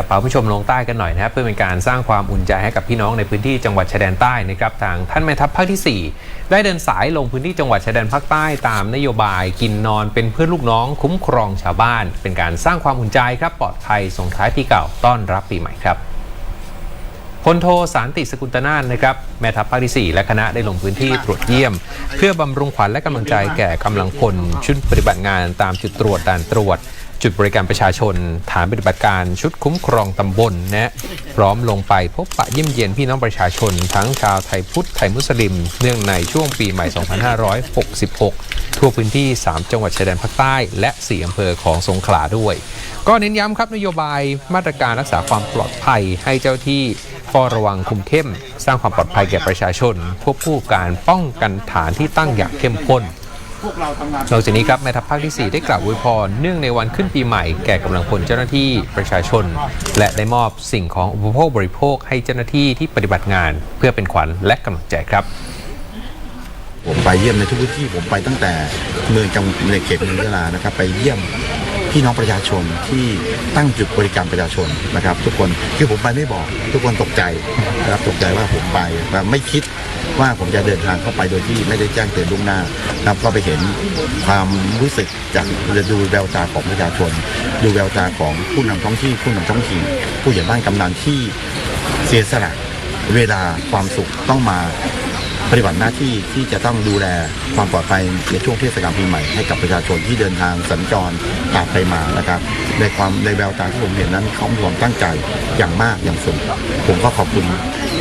ับพาผู้ชมลงใต้กันหน่อยนะครับเพื่อเป็นการสร้างความอุ่นใจให้กับพี่น้องในพื้นที่จังหวัดชายแดนใต้นะครับทางท่านแม่ทัพภาคที่ 4 ได้เดินสายลงพื้นที่จังหวัดชายแดนภาคใต้ตามนโยบายกินนอนเป็นเพื่อนลูกน้อง คุ้มครองชาวบ้าน เป็นการสร้างความอุ่นใจครับปลอดภัยส่งท้ายปีเก่าต้อนรับปีใหม่ครับพลโทสารติสกุลตนานนะครับแม่ทัพภาคที่ 4 และคณะได้ลงพื้นที่ตรวจเยี่ยม เพื่อบำรุงขวัญและกำลังใจแก่กำลังพลชุดปฏิบัติงานตามจุดตรวจด่านตรวจ จุดบริการประชาชน ฐานปฏิบัติการชุดคุ้มครองตำบลนะพร้อมลงไปพบปะเยี่ยมเยียนพี่น้องประชาชน ทั้งชาวไทยพุทธไทยมุสลิม เนื่องในช่วงปีใหม่ 2566 ทั่วพื้นที่ 3 จังหวัดชายแดนภาคใต้ และ 4 อำเภอของสงขลาด้วย ก็เน้นย้ำครับนโยบายมาตรการรักษาความปลอดภัยให้เจ้าที่เฝ้าระวังคุมเข้ม สร้างความปลอดภัยแก่ประชาชนควบคู่การป้องกันฐานที่ตั้งอย่างเข้มข้น นอกจากนี้ครับแม่ทัพภาคที่ 4 ได้กล่าวอวยพรเนื่องในวันขึ้นปีใหม่แก่กำลังพลเจ้าหน้าที่ประชาชน และได้มอบสิ่งของอุปโภคบริโภคให้เจ้าหน้าที่ที่ปฏิบัติงาน เพื่อเป็นขวัญและกำลังใจครับผมไปเยี่ยมในทุกพื้นที่ผมไปตั้งแต่เมืองจังในเขตเมืองยะลานะครับ ไปเยี่ยมพี่น้องประชาชนที่ตั้งจุดบริการประชาชนนะครับ ทุกคนคือผมไปไม่บอก ทุกคนตกใจนะครับตกใจว่าผมไปแบบไม่คิด ว่าผมจะเดินทางเข้าไปโดยที่ไม่ได้แจ้งเตือนล่วงหน้านะครับก็ไปเห็นความรู้สึกจากดูแววตาของประชาชน ดูแววตาของผู้นำท้องที่ผู้นำท้องถิ่นผู้ใหญ่บ้านกำนันที่เสียสละเวลาความสุขต้องมาปฏิบัติหน้าที่ที่จะต้องดูแลความปลอดภัยในช่วงเทศกาลปีใหม่ให้กับประชาชนที่เดินทางสัญจรผ่านไปมานะครับ ในความในแววตาที่ผมเห็นนั้นเขามีความตั้งใจอย่างมากอย่างสูงผมก็ขอบคุณ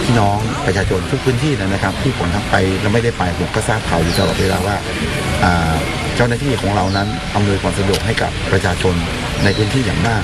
พี่น้องประชาชนทุกพื้นที่นะครับ ที่ผมทำไปแล้วไม่ได้ไปผมก็ทราบข่าวอยู่ตลอดเวลาว่าเจ้าหน้าที่ของเรานั้นอำนวยความสะดวกให้กับประชาชนในพื้นที่อย่างมาก